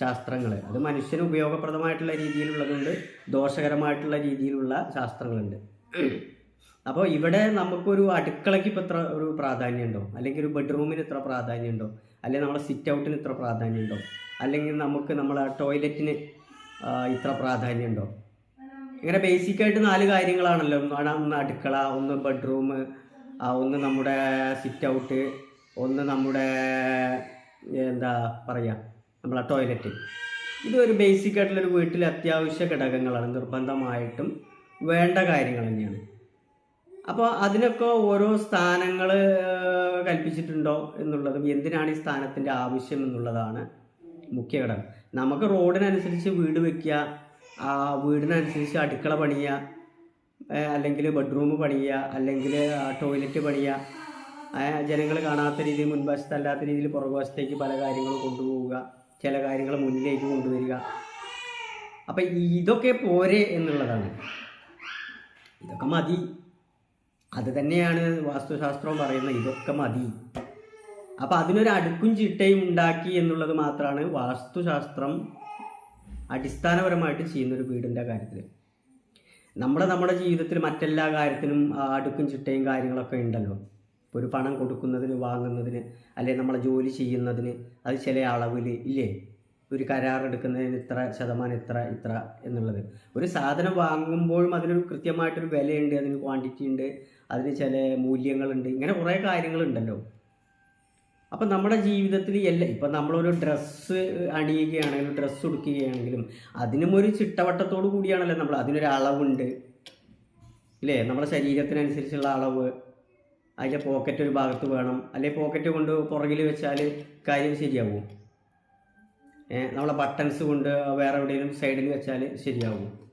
ശാസ്ത്രങ്ങൾ അത് മനുഷ്യന് ഉപയോഗപ്രദമായിട്ടുള്ള രീതിയിലുള്ളതുണ്ട് ദോഷകരമായിട്ടുള്ള രീതിയിലുള്ള ശാസ്ത്രങ്ങളുണ്ട്. അപ്പോൾ ഇവിടെ നമുക്കൊരു അടുക്കളയ്ക്ക് ഇപ്പോൾ ഇത്ര ഒരു പ്രാധാന്യമുണ്ടോ? അല്ലെങ്കിൽ ഒരു ബെഡ്റൂമിന് ഇത്ര പ്രാധാന്യമുണ്ടോ? അല്ലെങ്കിൽ നമ്മളെ സിറ്റ് ഔട്ടിന് ഇത്ര പ്രാധാന്യമുണ്ടോ? അല്ലെങ്കിൽ നമുക്ക് നമ്മളെ ടോയ്ലറ്റിന് ഇത്ര പ്രാധാന്യമുണ്ടോ? ഇങ്ങനെ ബേസിക്കായിട്ട് നാല് കാര്യങ്ങളാണല്ലോ. ഒന്ന് അടുക്കള ഒന്ന് ബെഡ്റൂം ഒന്ന് നമ്മുടെ സിറ്റ് ഔട്ട് ഒന്ന് നമ്മുടെ എന്താ പറയുക നമ്മളെ ടോയ്ലറ്റ് ഇതൊരു ബേസിക് ആയിട്ടുള്ളൊരു വീട്ടിലെ അത്യാവശ്യ ഘടകങ്ങളാണ്. നിർബന്ധമായിട്ടും വേണ്ട കാര്യങ്ങൾ തന്നെയാണ്. അപ്പോൾ അതിനൊക്കെ ഓരോ സ്ഥാനങ്ങൾ കൽപ്പിച്ചിട്ടുണ്ടോ എന്നുള്ളതും എന്തിനാണ് ഈ സ്ഥാനത്തിന്റെ ആവശ്യം എന്നുള്ളതാണ് മുഖ്യ ഘടകം. നമുക്ക് റോഡിനനുസരിച്ച് വീട് വെക്കുക ആ വീടിനനുസരിച്ച് അടുക്കള പണിയുക അല്ലെങ്കിൽ ബെഡ്റൂം പണിയുക അല്ലെങ്കിൽ ടോയ്ലറ്റ് പണിയുക. ജനങ്ങൾ കാണാത്ത രീതിയിൽ മുൻവശത്തല്ലാത്ത രീതിയിൽ പുറകുവശത്തേക്ക് പല കാര്യങ്ങളും കൊണ്ടുപോവുക. ചില കാര്യങ്ങൾ മുന്നിലേക്ക് കൊണ്ടുവരിക. അപ്പം ഇതൊക്കെ പോരെ എന്നുള്ളതാണ്. ഇതൊക്കെ മതി. അത് തന്നെയാണ് വാസ്തുശാസ്ത്രവും പറയുന്നത്. ഇതൊക്കെ മതി. അപ്പം അതിനൊരു അടുക്കും ചിട്ടയും ഉണ്ടാക്കി എന്നുള്ളത് മാത്രമാണ് വാസ്തുശാസ്ത്രം അടിസ്ഥാനപരമായിട്ട് ചെയ്യുന്നൊരു വീടിന്റെ കാര്യത്തിൽ നമ്മുടെ നമ്മുടെ ജീവിതത്തിൽ മറ്റെല്ലാ കാര്യത്തിനും അടുക്കും ചിട്ടയും കാര്യങ്ങളൊക്കെ ഉണ്ടല്ലോ. ഒരു പണം കൊടുക്കുന്നതിന് വാങ്ങുന്നതിന് അല്ലെങ്കിൽ നമ്മളെ ജോലി ചെയ്യുന്നതിന് അത് ചില അളവിൽ ഇല്ലേ? ഒരു കരാർ എടുക്കുന്നതിന് ഇത്ര ശതമാനം ഇത്ര ഇത്ര എന്നുള്ളത്. ഒരു സാധനം വാങ്ങുമ്പോഴും അതിനൊരു കൃത്യമായിട്ടൊരു വിലയുണ്ട് അതിന് ക്വാണ്ടിറ്റി ഉണ്ട് അതിന് ചില മൂല്യങ്ങളുണ്ട് ഇങ്ങനെ കുറേ കാര്യങ്ങളുണ്ടല്ലോ. അപ്പം നമ്മുടെ ജീവിതത്തിൽ എല്ലാ ഇപ്പം നമ്മളൊരു ഡ്രസ്സ് അണിയുകയാണെങ്കിലും ഡ്രസ്സ് ഉടുക്കുകയാണെങ്കിലും അതിനും ഒരു ചിട്ടവട്ടത്തോടു കൂടിയാണല്ലോ നമ്മൾ അതിനൊരു അളവുണ്ട്. ഇല്ലേ? നമ്മുടെ ശരീരത്തിനനുസരിച്ചുള്ള അളവ്. അതിന്റെ പോക്കറ്റ് ഒരു ഭാഗത്ത് വേണം. അല്ലെങ്കിൽ പോക്കറ്റ് കൊണ്ട് പുറകിൽ വെച്ചാൽ കാര്യം ശരിയാവും. നമ്മളെ ബട്ടൺസ് കൊണ്ട് വേറെ എവിടെയെങ്കിലും സൈഡിൽ വെച്ചാൽ ശരിയാവും.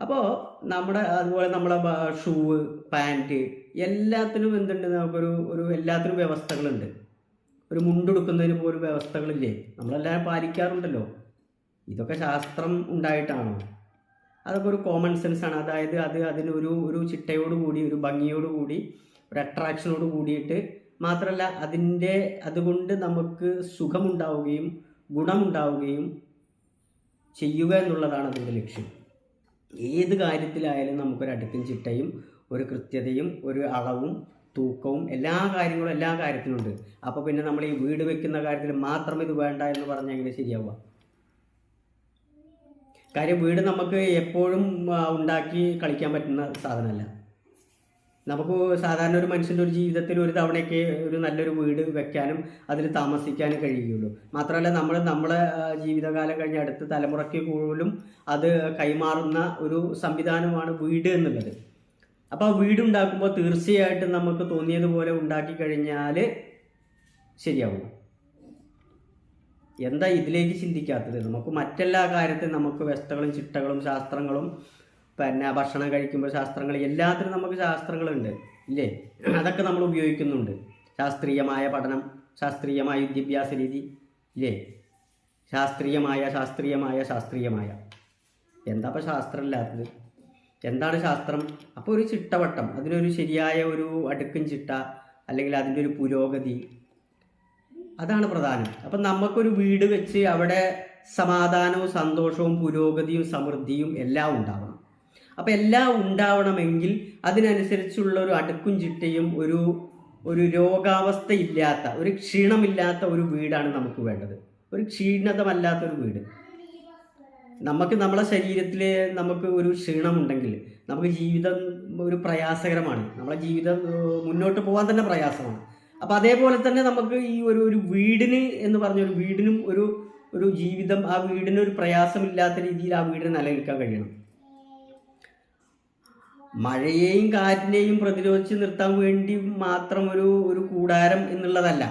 അപ്പോൾ നമ്മുടെ അതുപോലെ നമ്മളെ ഷൂവ് പാന്റ് എല്ലാത്തിനും എന്തുണ്ട്? നമുക്കൊരു ഒരു എല്ലാത്തിനും വ്യവസ്ഥകളുണ്ട്. ഒരു മുണ്ടെടുക്കുന്നതിന് പോലും വ്യവസ്ഥകളില്ലേ? നമ്മളെല്ലാവരും പാലിക്കാറുണ്ടല്ലോ. ഇതൊക്കെ ശാസ്ത്രം ഉണ്ടായിട്ടാണോ? അതൊക്കെ ഒരു കോമൺ ആണ്. അതായത് അത് അതിനൊരു ഒരു ചിട്ടയോട് കൂടി ഒരു ഭംഗിയോട് കൂടി ഒരു അട്രാക്ഷനോട് കൂടിയിട്ട് മാത്രമല്ല അതിന്റെ അതുകൊണ്ട് നമുക്ക് സുഖമുണ്ടാവുകയും ഗുണമുണ്ടാവുകയും ചെയ്യുക എന്നുള്ളതാണ് അതിന്റെ ലക്ഷ്യം. ഏത് കാര്യത്തിലായാലും നമുക്കൊരു അടുക്കും ചിട്ടയും ഒരു കൃത്യതയും ഒരു അളവും തൂക്കവും എല്ലാ കാര്യങ്ങളും എല്ലാ കാര്യത്തിലുണ്ട് അപ്പോൾ പിന്നെ നമ്മൾ ഈ വീട് വെക്കുന്ന കാര്യത്തിൽ മാത്രം ഇത് വേണ്ട എന്ന് പറഞ്ഞാൽ എങ്ങനെ ശരിയാവുക? കാര്യം വീട് നമുക്ക് എപ്പോഴും ഉണ്ടാക്കി കളിക്കാൻ പറ്റുന്ന സാധനമല്ല. നമുക്ക് സാധാരണ ഒരു മനുഷ്യന്റെ ഒരു ജീവിതത്തിൽ ഒരു തവണയൊക്കെ ഒരു നല്ലൊരു വീട് വെക്കാനും അതിൽ താമസിക്കാനും കഴിയുകയുള്ളൂ. മാത്രമല്ല നമ്മൾ നമ്മളെ ജീവിതകാലം കഴിഞ്ഞ അടുത്ത തലമുറയ്ക്ക് പോലും അത് കൈമാറുന്ന ഒരു സംവിധാനമാണ് വീട് എന്നുള്ളത്. അപ്പോൾ ആ വീടുണ്ടാക്കുമ്പോൾ തീർച്ചയായിട്ടും നമുക്ക് തോന്നിയതുപോലെ ഉണ്ടാക്കി കഴിഞ്ഞാൽ ശരിയാവും. എന്താ ഇതിലേക്ക് ചിന്തിക്കാത്തത്? നമുക്ക് മറ്റെല്ലാ കാര്യത്തിലും നമുക്ക് വ്യവസ്ഥകളും ചിട്ടകളും ശാസ്ത്രങ്ങളും പിന്നെ ഭക്ഷണം കഴിക്കുമ്പോൾ ശാസ്ത്രങ്ങൾ എല്ലാത്തിനും നമുക്ക് ശാസ്ത്രങ്ങളുണ്ട് ഇല്ലേ? അതൊക്കെ നമ്മൾ ഉപയോഗിക്കുന്നുണ്ട്. ശാസ്ത്രീയമായ പഠനം ശാസ്ത്രീയമായ വിദ്യാഭ്യാസ രീതി ഇല്ലേ? ശാസ്ത്രീയമായ ശാസ്ത്രീയമായ ശാസ്ത്രീയമായ. എന്താ ഇപ്പോൾ ശാസ്ത്രമില്ലാത്തത്? എന്താണ് ശാസ്ത്രം? അപ്പോൾ ഒരു ചിട്ടവട്ടം അതിനൊരു ശരിയായ ഒരു അടുക്കും ചിട്ട അല്ലെങ്കിൽ അതിന്റെ ഒരു പുരോഗതി അതാണ് പ്രധാനം. അപ്പം നമുക്കൊരു വീട് വെച്ച് അവിടെ സമാധാനവും സന്തോഷവും പുരോഗതിയും സമൃദ്ധിയും എല്ലാം ഉണ്ടാവണം. അപ്പം എല്ലാം ഉണ്ടാവണമെങ്കിൽ അതിനനുസരിച്ചുള്ള ഒരു അടുക്കും ചിട്ടയും ഒരു ഒരു രോഗാവസ്ഥയില്ലാത്ത ഒരു ക്ഷീണമില്ലാത്ത ഒരു വീടാണ് നമുക്ക് വേണ്ടത്. ഒരു ക്ഷീണതമല്ലാത്ത ഒരു വീട്. നമുക്ക് നമ്മളെ ശരീരത്തിൽ നമുക്ക് ഒരു ക്ഷീണമുണ്ടെങ്കിൽ നമുക്ക് ജീവിതം ഒരു പ്രയാസകരമാണ്. നമ്മളെ ജീവിതം മുന്നോട്ട് പോകാൻ തന്നെ പ്രയാസമാണ്. അപ്പം അതേപോലെ തന്നെ നമുക്ക് ഈ ഒരു ഒരു വീടിന് എന്ന് പറഞ്ഞ ഒരു വീടിനും ഒരു ഒരു ജീവിതം ആ വീടിന് ഒരു പ്രയാസമില്ലാത്ത രീതിയിൽ ആ വീടിന് നിലനിൽക്കാൻ കഴിയണം. മഴയെയും കാറ്റിനെയും പ്രതിരോധിച്ച് നിർത്താൻ വേണ്ടി മാത്രം ഒരു ഒരു കൂടാരം എന്നുള്ളതല്ല.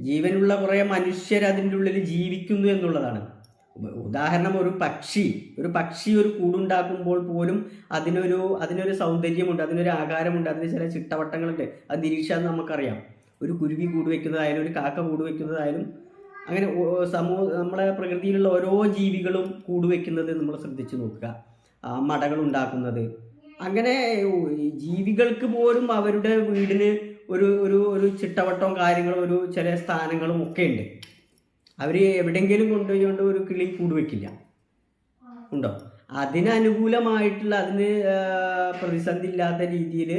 ജീവനുള്ള കുറേ മനുഷ്യർ അതിന്റെ ഉള്ളിൽ ജീവിക്കുന്നു എന്നുള്ളതാണ്. ഉദാഹരണം ഒരു പക്ഷി. ഒരു പക്ഷി ഒരു കൂടുണ്ടാക്കുമ്പോൾ പോലും അതിനൊരു അതിനൊരു സൗന്ദര്യമുണ്ട് അതിനൊരു ആകാരമുണ്ട് അതിന് ചില ചിട്ടവട്ടങ്ങളുണ്ട്. അത് നിരീക്ഷാൻ നമുക്കറിയാം. ഒരു കുരുവി കൂട് വയ്ക്കുന്നതായാലും ഒരു കാക്ക കൂട് വയ്ക്കുന്നതായാലും അങ്ങനെ സമൂഹ നമ്മളെ പ്രകൃതിയിലുള്ള ഓരോ ജീവികളും കൂട് വയ്ക്കുന്നത് നമ്മൾ ശ്രദ്ധിച്ചു നോക്കുക. മടകൾ ഉണ്ടാക്കുന്നത്. അങ്ങനെ ജീവികൾക്ക് പോലും അവരുടെ വീടിന് ഒരു ഒരു ഒരു ചിട്ടവട്ടവും കാര്യങ്ങളും ഒരു ചില സ്ഥാനങ്ങളും ഒക്കെ ഉണ്ട്. അവർ എവിടെയെങ്കിലും കൊണ്ടുപോയിക്കൊണ്ട് ഒരു കിളി കൂട് വെക്കില്ല. ഉണ്ടോ? അതിനനുകൂലമായിട്ടുള്ള അതിന് പ്രതിസന്ധി ഇല്ലാത്ത രീതിയിൽ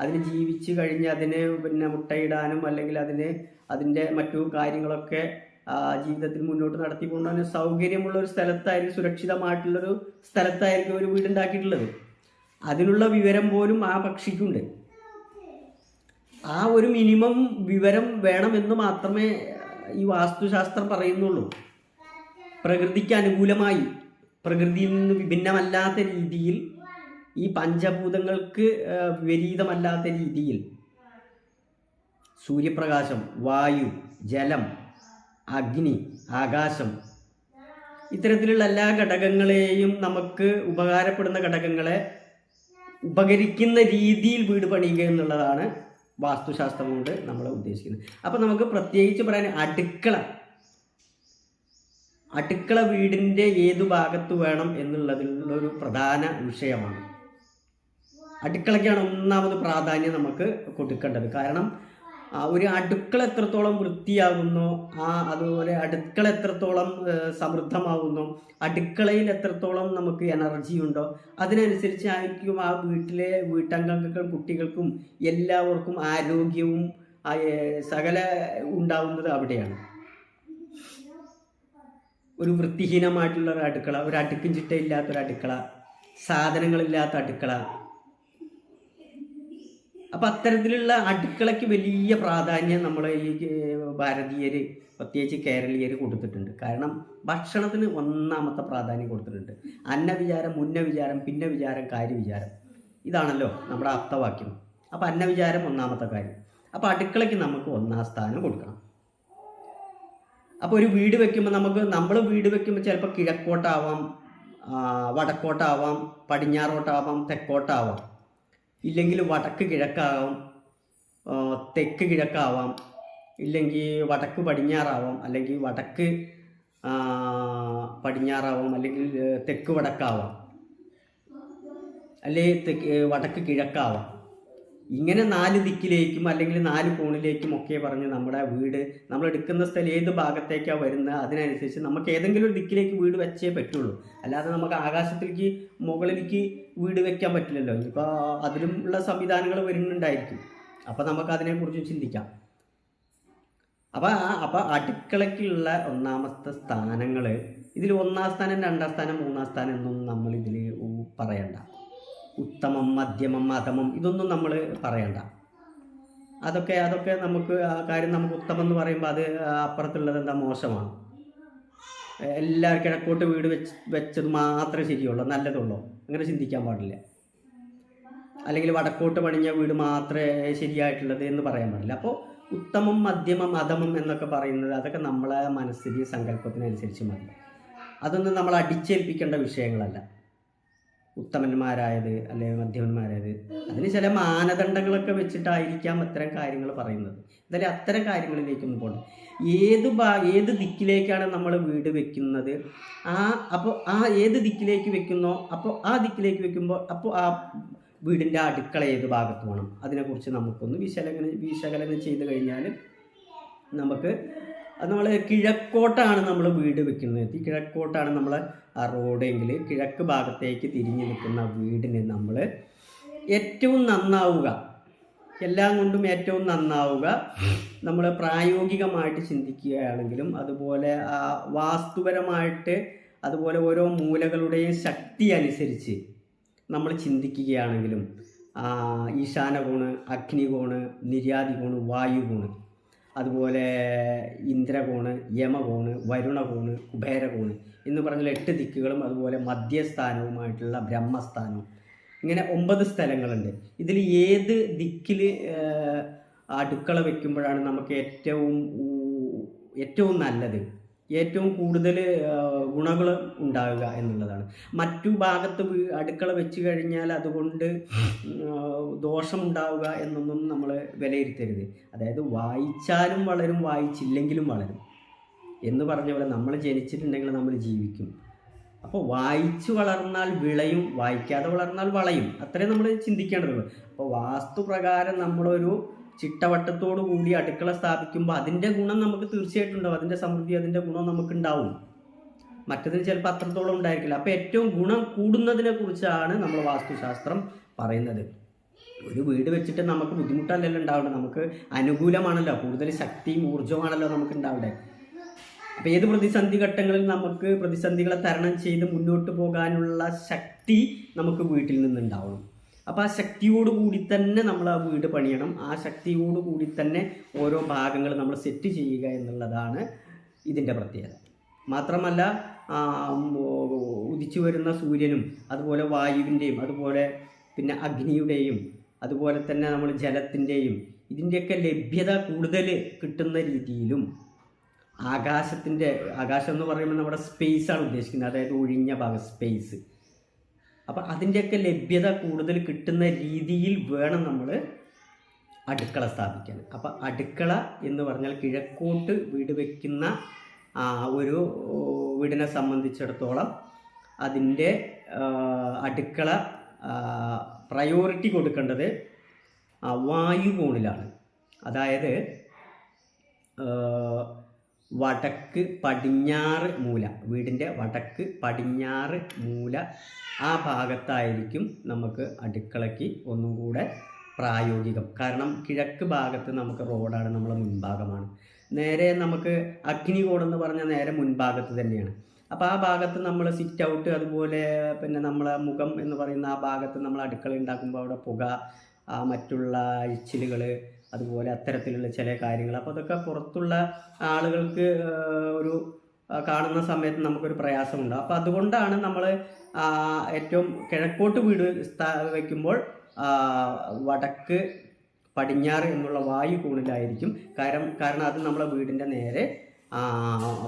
അതിന് ജീവിച്ച് കഴിഞ്ഞ് അതിന് പിന്നെ മുട്ടയിടാനും അല്ലെങ്കിൽ അതിന് അതിന്റെ മറ്റു കാര്യങ്ങളൊക്കെ ജീവിതത്തിൽ മുന്നോട്ട് നടത്തി കൊണ്ടുപോകാൻ സൗകര്യമുള്ള ഒരു സ്ഥലത്തായിരിക്കും സുരക്ഷിതമായിട്ടുള്ളൊരു സ്ഥലത്തായിരിക്കും ഒരു വീടുണ്ടാക്കിയിട്ടുള്ളത്. അതിനുള്ള വിവരം പോലും ആ പക്ഷിക്കുണ്ട്. ആ ഒരു മിനിമം വിവരം വേണമെന്ന് മാത്രമേ ഈ വാസ്തുശാസ്ത്രം പറയുന്നുള്ളൂ. പ്രകൃതിക്ക് അനുകൂലമായി പ്രകൃതിയിൽ നിന്ന് വിഭിന്നമല്ലാത്ത രീതിയിൽ ഈ പഞ്ചഭൂതങ്ങൾക്ക് വിപരീതമല്ലാത്ത രീതിയിൽ സൂര്യപ്രകാശം വായു ജലം അഗ്നി ആകാശം ഇത്തരത്തിലുള്ള എല്ലാ ഘടകങ്ങളെയും നമുക്ക് ഉപകാരപ്പെടുന്ന ഘടകങ്ങളെ ഉപകരിക്കുന്ന രീതിയിൽ വീട് പണിയുക എന്നുള്ളതാണ് വാസ്തുശാസ്ത്രം കൊണ്ട് നമ്മൾ ഉദ്ദേശിക്കുന്നത്. അപ്പോൾ നമുക്ക് പ്രത്യേകിച്ച് പറയാൻ അടുക്കള. അടുക്കള വീടിന്റെ ഏതു ഭാഗത്ത് വേണം എന്നുള്ളതിലുള്ള ഒരു പ്രധാന വിഷയമാണ്. അടുക്കളയ്ക്കാണ് ഒന്നാമത് പ്രാധാന്യം നമുക്ക് കൊടുക്കേണ്ടത്. കാരണം ഒരു അടുക്കള എത്രത്തോളം വൃത്തിയാകുന്നു ആ അതുപോലെ അടുക്കള എത്രത്തോളം സമൃദ്ധമാകുന്നു അടുക്കളയിൽ എത്രത്തോളം നമുക്ക് എനർജി ഉണ്ടോ അതിനനുസരിച്ചായിരിക്കും ആ വീട്ടിലെ വീട്ടംഗങ്ങൾക്കും കുട്ടികൾക്കും എല്ലാവർക്കും ആരോഗ്യവും സകല ഉണ്ടാവുന്നത് അവിടെയാണ്. ഒരു വൃത്തിഹീനമായിട്ടുള്ള ഒരു അടുക്കള ഒരു അടുക്കും ചിട്ടയില്ലാത്ത ഒരു അടുക്കള സാധനങ്ങളില്ലാത്ത അടുക്കള അപ്പം അത്തരത്തിലുള്ള അടുക്കളയ്ക്ക് വലിയ പ്രാധാന്യം നമ്മൾ ഈ ഭാരതീയർ പ്രത്യേകിച്ച് കേരളീയർ കൊടുത്തിട്ടുണ്ട്. കാരണം ഭക്ഷണത്തിന് ഒന്നാമത്തെ പ്രാധാന്യം കൊടുത്തിട്ടുണ്ട്. അന്നവിചാരം മുന്ന വിചാരം പിന്നെ വിചാരം കാര്യ വിചാരം. ഇതാണല്ലോ നമ്മുടെ അർത്ഥവാക്യം. അപ്പം അന്നവിചാരം ഒന്നാമത്തെ കാര്യം. അപ്പം അടുക്കളയ്ക്ക് നമുക്ക് ഒന്നാം സ്ഥാനം കൊടുക്കണം. അപ്പോൾ ഒരു വീട് വെക്കുമ്പോൾ നമുക്ക് നമ്മൾ വീട് വെക്കുമ്പോൾ ചിലപ്പോൾ കിഴക്കോട്ടാവാം വടക്കോട്ടാവാം പടിഞ്ഞാറോട്ടാവാം തെക്കോട്ടാവാം. ഇല്ലെങ്കിൽ വടക്ക് കിഴക്കാവാം തെക്ക് കിഴക്കാവാം ഇല്ലെങ്കിൽ വടക്ക് പടിഞ്ഞാറാവാം അല്ലെങ്കിൽ വടക്ക് പടിഞ്ഞാറാവാം അല്ലെങ്കിൽ തെക്ക് വടക്കാവാം അല്ലെ തെക്ക് വടക്ക് കിഴക്കാവാം. ഇങ്ങനെ നാല് ദിക്കിലേക്കും അല്ലെങ്കിൽ നാല് കോണിലേക്കും ഒക്കെ പറഞ്ഞ് നമ്മുടെ വീട് നമ്മൾ എടുക്കുന്ന സ്ഥലം ഏത് ഭാഗത്തേക്കാണ് വരുന്നത് അതിനനുസരിച്ച് നമുക്ക് ഏതെങ്കിലും ഒരു ദിക്കിലേക്ക് വീട് വെച്ചേ പറ്റുള്ളൂ. അല്ലാതെ നമുക്ക് ആകാശത്തിലേക്ക് മുകളിലേക്ക് വീട് വെക്കാൻ പറ്റില്ലല്ലോ. ഇനിയിപ്പോൾ അതിലുള്ള സംവിധാനങ്ങൾ വരുന്നുണ്ടായിരിക്കും. അപ്പോൾ നമുക്ക് അതിനെക്കുറിച്ച് ചിന്തിക്കാം. അപ്പോൾ അപ്പോൾ അടുക്കളയ്ക്കുള്ള ഒന്നാമത്തെ സ്ഥാനങ്ങൾ ഇതിൽ ഒന്നാം സ്ഥാനം രണ്ടാം സ്ഥാനം മൂന്നാം സ്ഥാനം എന്നൊന്നും നമ്മൾ ഇതിൽ പറയണ്ട. ഉത്തമം മധ്യമം അധമം ഇതൊന്നും നമ്മൾ പറയണ്ട. അതൊക്കെ അതൊക്കെ നമുക്ക് ആ കാര്യം നമുക്ക് ഉത്തമം എന്ന് പറയുമ്പോൾ അത് അപ്പുറത്തുള്ളത് എന്താ? മോശമാണ്. എല്ലാവരും കിഴക്കോട്ട് വീട് വെച്ച് വെച്ചത് മാത്രമേ ശരിയുള്ളൂ. നല്ലതുള്ളൂ. അങ്ങനെ ചിന്തിക്കാൻ പാടില്ല. അല്ലെങ്കിൽ വടക്കോട്ട് പണിഞ്ഞ വീട് മാത്രമേ ശരിയായിട്ടുള്ളത് എന്ന് പറയാൻ പാടില്ല. അപ്പോൾ ഉത്തമം മധ്യമം അധമം എന്നൊക്കെ പറയുന്നത് അതൊക്കെ നമ്മളെ മനസ്സിൽ സങ്കല്പത്തിനനുസരിച്ച് മതി. അതൊന്നും നമ്മൾ അടിച്ചേൽപ്പിക്കേണ്ട വിഷയങ്ങളല്ല. ഉത്തമന്മാരായത് അല്ലെങ്കിൽ മധ്യമന്മാരായത് അതിന് ചില മാനദണ്ഡങ്ങളൊക്കെ വെച്ചിട്ടായിരിക്കാം അത്തരം കാര്യങ്ങൾ പറയുന്നത്. എന്തായാലും അത്തരം കാര്യങ്ങളിലേക്കൊന്നും പോകണം ഏത് ഭാ ഏത് ദിക്കിലേക്കാണ് നമ്മൾ വീട് വെക്കുന്നത്? ആ അപ്പോൾ ആ ഏത് ദിക്കിലേക്ക് വെക്കുന്നോ അപ്പോൾ ആ ദിക്കിലേക്ക് വെക്കുമ്പോൾ അപ്പോൾ ആ വീടിന്റെ അടുക്കള ഏത് ഭാഗത്ത് വേണം? അതിനെക്കുറിച്ച് നമുക്കൊന്ന് വിശകലനം വിശകലനം ചെയ്ത് കഴിഞ്ഞാൽ നമുക്ക് അത് നമ്മൾ കിഴക്കോട്ടാണ് നമ്മൾ വീട് വെക്കുന്നത്. ഈ കിഴക്കോട്ടാണ് നമ്മൾ ആ റോഡെങ്കിൽ കിഴക്ക് ഭാഗത്തേക്ക് തിരിഞ്ഞു നിൽക്കുന്ന വീടിനെ നമ്മൾ ഏറ്റവും നന്നാവുക. എല്ലാം കൊണ്ടും ഏറ്റവും നന്നാവുക. നമ്മൾ പ്രായോഗികമായിട്ട് ചിന്തിക്കുകയാണെങ്കിലും അതുപോലെ വാസ്തുപരമായിട്ട് അതുപോലെ ഓരോ മൂലകളുടെയും ശക്തി അനുസരിച്ച് നമ്മൾ ചിന്തിക്കുകയാണെങ്കിലും ഈശാനകോണ് അഗ്നികോണ് നിര്യാതികോണ് വായുകോണ് അതുപോലെ ഇന്ദ്രകോണ് യമകോണ് വരുണകോണ് കുബേരകോണ് എന്ന് പറഞ്ഞ എട്ട് ദിക്കുകളും അതുപോലെ മധ്യസ്ഥാനവുമായിട്ടുള്ള ബ്രഹ്മസ്ഥാനവും. ഇങ്ങനെ ഒമ്പത് സ്ഥലങ്ങളുണ്ട്. ഇതിൽ ഏത് ദിക്കിൽ അടുക്കള വയ്ക്കുമ്പോഴാണ് നമുക്ക് ഏറ്റവും ഏറ്റവും നല്ലത്? ഏറ്റവും കൂടുതൽ ഗുണങ്ങൾ ഉണ്ടാവുക എന്നുള്ളതാണ്. മറ്റു ഭാഗത്ത് അടുക്കള വെച്ച് കഴിഞ്ഞാൽ അതുകൊണ്ട് ദോഷം ദോഷമുണ്ടാവുക എന്നൊന്നും നമ്മൾ വിലയിരുത്തരുത്. അതായത് വായിച്ചാലും വളരും വായിച്ചില്ലെങ്കിലും വളരും. എന്ന് പറഞ്ഞ പോലെ നമ്മൾ ജനിച്ചിട്ടുണ്ടെങ്കിൽ നമ്മൾ ജീവിക്കും. അപ്പോൾ വായിച്ചു വളർന്നാൽ വിളയും വായിക്കാതെ വളർന്നാൽ വളയും. അത്രേ നമ്മൾ ചിന്തിക്കേണ്ടതുള്ളൂ. അപ്പോൾ വാസ്തുപ്രകാരം നമ്മളൊരു ചിട്ടവട്ടത്തോടു കൂടി അടുക്കള സ്ഥാപിക്കുമ്പോൾ അതിന്റെ ഗുണം നമുക്ക് തീർച്ചയായിട്ടും ഉണ്ടാവും അതിന്റെ സമൃദ്ധി അതിന്റെ ഗുണം നമുക്കുണ്ടാവും. മറ്റതിന് ചിലപ്പോൾ അത്രത്തോളം ഉണ്ടായിരിക്കില്ല. അപ്പോൾ ഏറ്റവും ഗുണം കൂടുന്നതിനെ കുറിച്ചാണ് നമ്മൾ വാസ്തുശാസ്ത്രം പറയുന്നത്. ഒരു വീട് വെച്ചിട്ട് നമുക്ക് ബുദ്ധിമുട്ടല്ലല്ലോ ഉണ്ടാവേണ്ടത് നമുക്ക് അനുകൂലമാണല്ലോ. കൂടുതൽ ശക്തിയും ഊർജമാണല്ലോ നമുക്ക് ഉണ്ടാവേണ്ടത് അപ്പോൾ ഏത് പ്രതിസന്ധി ഘട്ടങ്ങളിൽ നമുക്ക് പ്രതിസന്ധികളെ തരണം ചെയ്ത് മുന്നോട്ട് പോകാനുള്ള ശക്തി നമുക്ക് വീട്ടിൽ നിന്നുണ്ടാവണം. അപ്പോൾ ആ ശക്തിയോട് കൂടി തന്നെ നമ്മൾ ആ വീട് പണിയണം. ആ ശക്തിയോട് കൂടി തന്നെ ഓരോ ഭാഗങ്ങൾ നമ്മൾ സെറ്റ് ചെയ്യുക എന്നുള്ളതാണ് ഇതിന്റെ പ്രത്യേകത. മാത്രമല്ല ഉദിച്ചു വരുന്ന സൂര്യനും അതുപോലെ വായുവിന്റെയും അതുപോലെ പിന്നെ അഗ്നിയുടെയും അതുപോലെ തന്നെ നമ്മൾ ജലത്തിന്റെയും ഇതിന്റെയൊക്കെ ലഭ്യത കൂടുതൽ കിട്ടുന്ന രീതിയിലും ആകാശത്തിന്റെ ആകാശം എന്ന് പറയുമ്പോൾ നമ്മുടെ സ്പേസ് ആണ് ഉദ്ദേശിക്കുന്നത്. അതായത് ഒഴിഞ്ഞ ഭാഗം സ്പേസ് അപ്പം അതിന്റെയൊക്കെ ലഭ്യത കൂടുതൽ കിട്ടുന്ന രീതിയിൽ വേണം നമ്മൾ അടുക്കള സ്ഥാപിക്കാൻ. അപ്പം അടുക്കള എന്ന് പറഞ്ഞാൽ കിഴക്കോട്ട് വീട് വയ്ക്കുന്ന ഒരു വീടിനെ സംബന്ധിച്ചിടത്തോളം അതിന്റെ അടുക്കള പ്രയോറിറ്റി കൊടുക്കേണ്ടത് വായു കോണിലാണ്. അതായത് വടക്ക് പടിഞ്ഞാറ് മൂല. വീടിന്റെ വടക്ക് പടിഞ്ഞാറ് മൂല ആ ഭാഗത്തായിരിക്കും നമുക്ക് അടുക്കളയ്ക്ക് ഒന്നും കൂടെ പ്രായോഗികം. കാരണം കിഴക്ക് ഭാഗത്ത് നമുക്ക് റോഡാണ് നമ്മുടെ മുൻഭാഗമാണ്. നേരെ നമുക്ക് അഗ്നികോട് എന്ന് പറഞ്ഞാൽ നേരെ മുൻഭാഗത്ത് തന്നെയാണ്. അപ്പോൾ ആ ഭാഗത്ത് നമ്മൾ സിറ്റ് ഔട്ട് അതുപോലെ പിന്നെ നമ്മളെ മുഖം എന്ന് പറയുന്ന ആ ഭാഗത്ത് നമ്മൾ അടുക്കള ഉണ്ടാക്കുമ്പോൾ അവിടെ പുക മറ്റുള്ള ഇച്ചിലുകൾ അതുപോലെ അത്തരത്തിലുള്ള ചില കാര്യങ്ങൾ. അപ്പോൾ അതൊക്കെ പുറത്തുള്ള ആളുകൾക്ക് ഒരു കാണുന്ന സമയത്ത് നമുക്കൊരു പ്രയാസമുണ്ട്. അപ്പോൾ അതുകൊണ്ടാണ് നമ്മൾ ഏറ്റവും കിഴക്കോട്ട് വീട് വയ്ക്കുമ്പോൾ വടക്ക് പടിഞ്ഞാറ് എന്നുള്ള വായു കൂണിലായിരിക്കും. കാരണം കാരണം അത് നമ്മളെ വീടിന്റെ നേരെ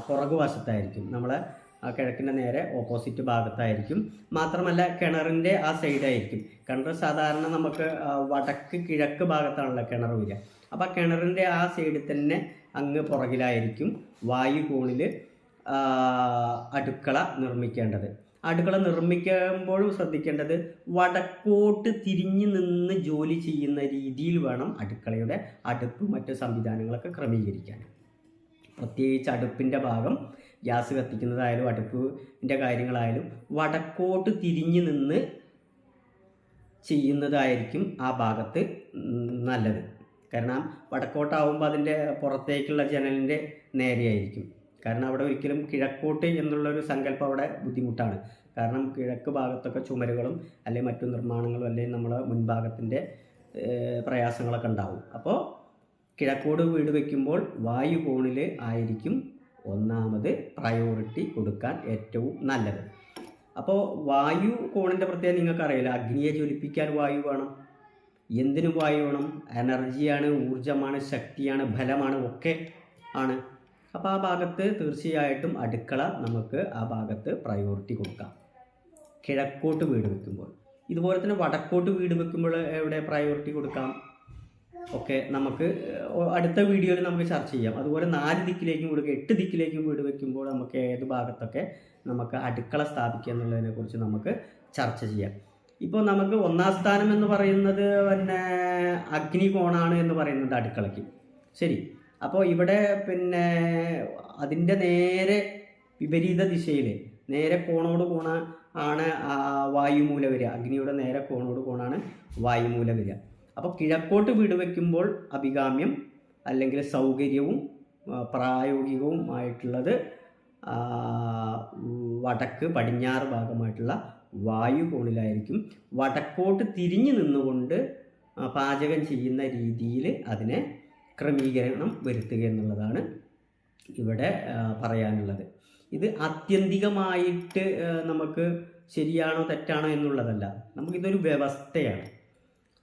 പുറകുവശത്തായിരിക്കും. പുറകു നമ്മളെ കിഴക്കിന്റെ നേരെ ഓപ്പോസിറ്റ് ഭാഗത്തായിരിക്കും. മാത്രമല്ല കിണറിന്റെ ആ സൈഡായിരിക്കും കിണർ സാധാരണ നമുക്ക് വടക്ക് കിഴക്ക് ഭാഗത്താണല്ലോ കിണർ വരിക. അപ്പോൾ കിണറിന്റെ ആ സൈഡിൽ തന്നെ അങ്ങ് പുറകിലായിരിക്കും വായു കോണിൽ അടുക്കള നിർമ്മിക്കേണ്ടത്. അടുക്കള നിർമ്മിക്കുമ്പോഴും ശ്രദ്ധിക്കേണ്ടത് വടക്കോട്ട് തിരിഞ്ഞു നിന്ന് ജോലി ചെയ്യുന്ന രീതിയിൽ വേണം അടുക്കളയുടെ അടുപ്പ് മറ്റ് സംവിധാനങ്ങളൊക്കെ ക്രമീകരിക്കാൻ. പ്രത്യേകിച്ച് അടുപ്പിന്റെ ഭാഗം ഗ്യാസ് കത്തിക്കുന്നതായാലും അടുപ്പിന്റെ കാര്യങ്ങളായാലും വടക്കോട്ട് തിരിഞ്ഞു നിന്ന് ചെയ്യുന്നതായിരിക്കും ആ ഭാഗത്ത് നല്ലത്. കാരണം വടക്കോട്ടാവുമ്പോൾ അതിന്റെ പുറത്തേക്കുള്ള ജനലിന്റെ നേരെയായിരിക്കും. കാരണം അവിടെ ഒരിക്കലും കിഴക്കോട്ട് എന്നുള്ളൊരു സങ്കല്പം അവിടെ ബുദ്ധിമുട്ടാണ്. കാരണം കിഴക്ക് ഭാഗത്തൊക്കെ ചുമരുകളും അല്ലെങ്കിൽ മറ്റു നിർമ്മാണങ്ങളും അല്ലെങ്കിൽ നമ്മുടെ മുൻഭാഗത്തിന്റെ പ്രയാസങ്ങളൊക്കെ ഉണ്ടാവും. അപ്പോൾ കിഴക്കോട് വീട് വയ്ക്കുമ്പോൾ വായു കോണിൽ ആയിരിക്കും ഒന്നാമത് പ്രയോറിറ്റി കൊടുക്കാൻ ഏറ്റവും നല്ലത്. അപ്പോൾ വായു കോണിന്റെ പ്രത്യേകത നിങ്ങൾക്കറിയില്ല. അഗ്നിയെ ജ്വലിപ്പിക്കാൻ വായു വേണം. എന്തിനു വായു വേണം? എനർജിയാണ് ഊർജമാണ് ശക്തിയാണ് ഫലമാണ് ഒക്കെ ആണ്. അപ്പോൾ ആ ഭാഗത്ത് തീർച്ചയായിട്ടും അടുക്കള നമുക്ക് ആ ഭാഗത്ത് പ്രയോറിറ്റി കൊടുക്കാം. കിഴക്കോട്ട് വീട് വെക്കുമ്പോൾ. ഇതുപോലെ തന്നെ വടക്കോട്ട് വീട് വെക്കുമ്പോൾ എവിടെ പ്രയോറിറ്റി കൊടുക്കാം? ഒക്കെ നമുക്ക് അടുത്ത വീഡിയോയിൽ നമുക്ക് ചർച്ച ചെയ്യാം. അതുപോലെ നാല് ദിക്കിലേക്കും വീട് എട്ട് ദിക്കിലേക്കും വീട് വെക്കുമ്പോൾ നമുക്ക് ഏത് ഭാഗത്തൊക്കെ നമുക്ക് അടുക്കള സ്ഥാപിക്കുക എന്നുള്ളതിനെ കുറിച്ച് നമുക്ക് ചർച്ച ചെയ്യാം. ഇപ്പോൾ നമുക്ക് ഒന്നാം സ്ഥാനം എന്ന് പറയുന്നത് പിന്നെ അഗ്നികോണാണ് എന്ന് പറയുന്നത് അടുക്കളയ്ക്ക്. ശരി. അപ്പോൾ ഇവിടെ പിന്നെ അതിന്റെ നേരെ വിപരീത ദിശയിൽ നേരെ കോണോട് കോണ ആണ് വായുമൂല വരിക. അഗ്നിയുടെ നേരെ കോണോട് കോണാണ് വായുമൂല വരിക. അപ്പോൾ കിഴക്കോട്ട് വീട് വയ്ക്കുമ്പോൾ അഭികാമ്യം അല്ലെങ്കിൽ സൗകര്യവും പ്രായോഗികവും ആയിട്ടുള്ളത് വടക്ക് പടിഞ്ഞാറ് ഭാഗമായിട്ടുള്ള വായു കോണിലായിരിക്കും വടക്കോട്ട് തിരിഞ്ഞു നിന്നുകൊണ്ട് പാചകം ചെയ്യുന്ന രീതിയിൽ അതിനെ ക്രമീകരണം വരുത്തുക എന്നുള്ളതാണ് ഇവിടെ പറയാനുള്ളത്. ഇത് ആത്യന്തികമായിട്ട് നമുക്ക് ശരിയാണോ തെറ്റാണോ എന്നുള്ളതല്ല. നമുക്കിതൊരു വ്യവസ്ഥയാണ്.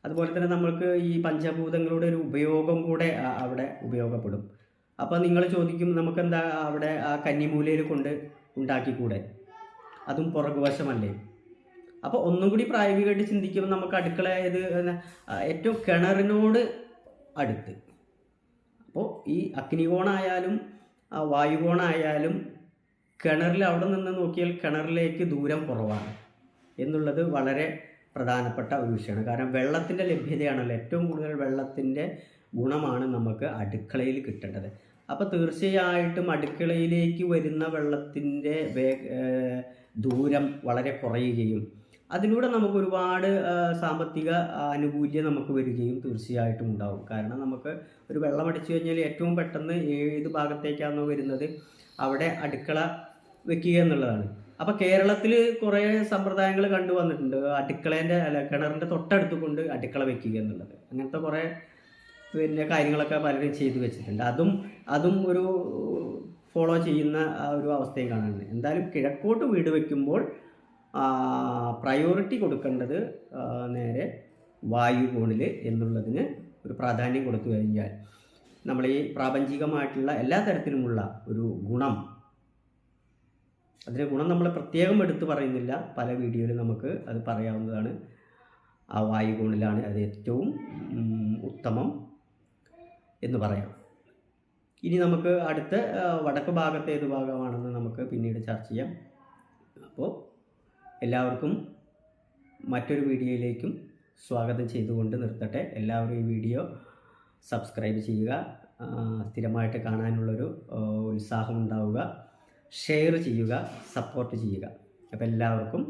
അതുപോലെ തന്നെ നമ്മൾക്ക് ഈ പഞ്ചഭൂതങ്ങളുടെ ഒരു ഉപയോഗം കൂടെ അവിടെ ഉപയോഗപ്പെടും. അപ്പോൾ നിങ്ങൾ ചോദിക്കും നമുക്ക് എന്താ അവിടെ ആ കന്നിമൂലയിൽ കൊണ്ട് ഉണ്ടാക്കിക്കൂടെ? അതും പുറകുവശമല്ലേ? അപ്പോൾ ഒന്നും കൂടി പ്രായോഗികമായിട്ട് ചിന്തിക്കുമ്പോൾ നമുക്ക് അടുക്കള ഇത് ഏറ്റവും കിണറിനോട് അടുത്ത്. അപ്പോൾ ഈ അഗ്നികോണായാലും വായുകോണായാലും കിണറിൽ അവിടെ നിന്ന് നോക്കിയാൽ കിണറിലേക്ക് ദൂരം കുറവാണ് എന്നുള്ളത് വളരെ പ്രധാനപ്പെട്ട ഒരു വിഷയമാണ്. കാരണം വെള്ളത്തിന്റെ ലഭ്യതയാണല്ലോ. ഏറ്റവും കൂടുതൽ വെള്ളത്തിന്റെ ഗുണമാണ് നമുക്ക് അടുക്കളയിൽ കിട്ടേണ്ടത്. അപ്പോൾ തീർച്ചയായിട്ടും അടുക്കളയിലേക്ക് വരുന്ന വെള്ളത്തിന്റെ വേ ദൂരം വളരെ കുറയുകയും അതിലൂടെ നമുക്ക് ഒരുപാട് സാമ്പത്തിക ആനുകൂല്യം നമുക്ക് വരികയും തീർച്ചയായിട്ടും ഉണ്ടാവും. കാരണം നമുക്ക് ഒരു വെള്ളം അടിച്ചു കഴിഞ്ഞാൽ ഏറ്റവും പെട്ടെന്ന് ഏത് ഭാഗത്തേക്കാണോ വരുന്നത് അവിടെ അടുക്കള വെക്കുക എന്നുള്ളതാണ്. അപ്പോൾ കേരളത്തിൽ കുറെ സമ്പ്രദായങ്ങൾ കണ്ടുവന്നിട്ടുണ്ട് അടുക്കളേന്റെ അല്ല കിണറിന്റെ തൊട്ടടുത്ത് കൊണ്ട് അടുക്കള വെക്കുക എന്നുള്ളത്. അങ്ങനത്തെ കുറെ പിന്നെ കാര്യങ്ങളൊക്കെ പലരും ചെയ്തു വെച്ചിട്ടുണ്ട്. അതും അതും ഒരു ഫോളോ ചെയ്യുന്ന ഒരു അവസ്ഥയും കാണുന്നത് എന്തായാലും കിഴക്കോട്ട് വീട് വെക്കുമ്പോൾ പ്രയോറിറ്റി കൊടുക്കേണ്ടത് നേരെ വായു കോണിൽ എന്നുള്ളതിന് ഒരു പ്രാധാന്യം കൊടുത്തു കഴിഞ്ഞാൽ നമ്മൾ ഈ പ്രാപഞ്ചികമായിട്ടുള്ള എല്ലാ തരത്തിലുമുള്ള ഒരു ഗുണം അതിന്റെ ഗുണം നമ്മൾ പ്രത്യേകം എടുത്തു പറയുന്നില്ല. പല വീഡിയോയിലും നമുക്ക് അത് പറയാവുന്നതാണ്. ആ വായു ഗുണിലാണ് അത് ഏറ്റവും ഉത്തമം എന്ന് പറയാം. ഇനി നമുക്ക് അടുത്ത വടക്ക് ഭാഗത്തെ ഏത് ഭാഗമാണെന്ന് നമുക്ക് പിന്നീട് ചർച്ച ചെയ്യാം. അപ്പോൾ എല്ലാവർക്കും മറ്റൊരു വീഡിയോയിലേക്കും സ്വാഗതം ചെയ്തുകൊണ്ട് നിർത്തട്ടെ. എല്ലാവരും ഈ വീഡിയോ സബ്സ്ക്രൈബ് ചെയ്യുക സ്ഥിരമായിട്ട് കാണാനുള്ളൊരു ഉത്സാഹം ഉണ്ടാവുക. ഷെയർ ചെയ്യുക സപ്പോർട്ട് ചെയ്യുക. അപ്പോൾ എല്ലാവർക്കും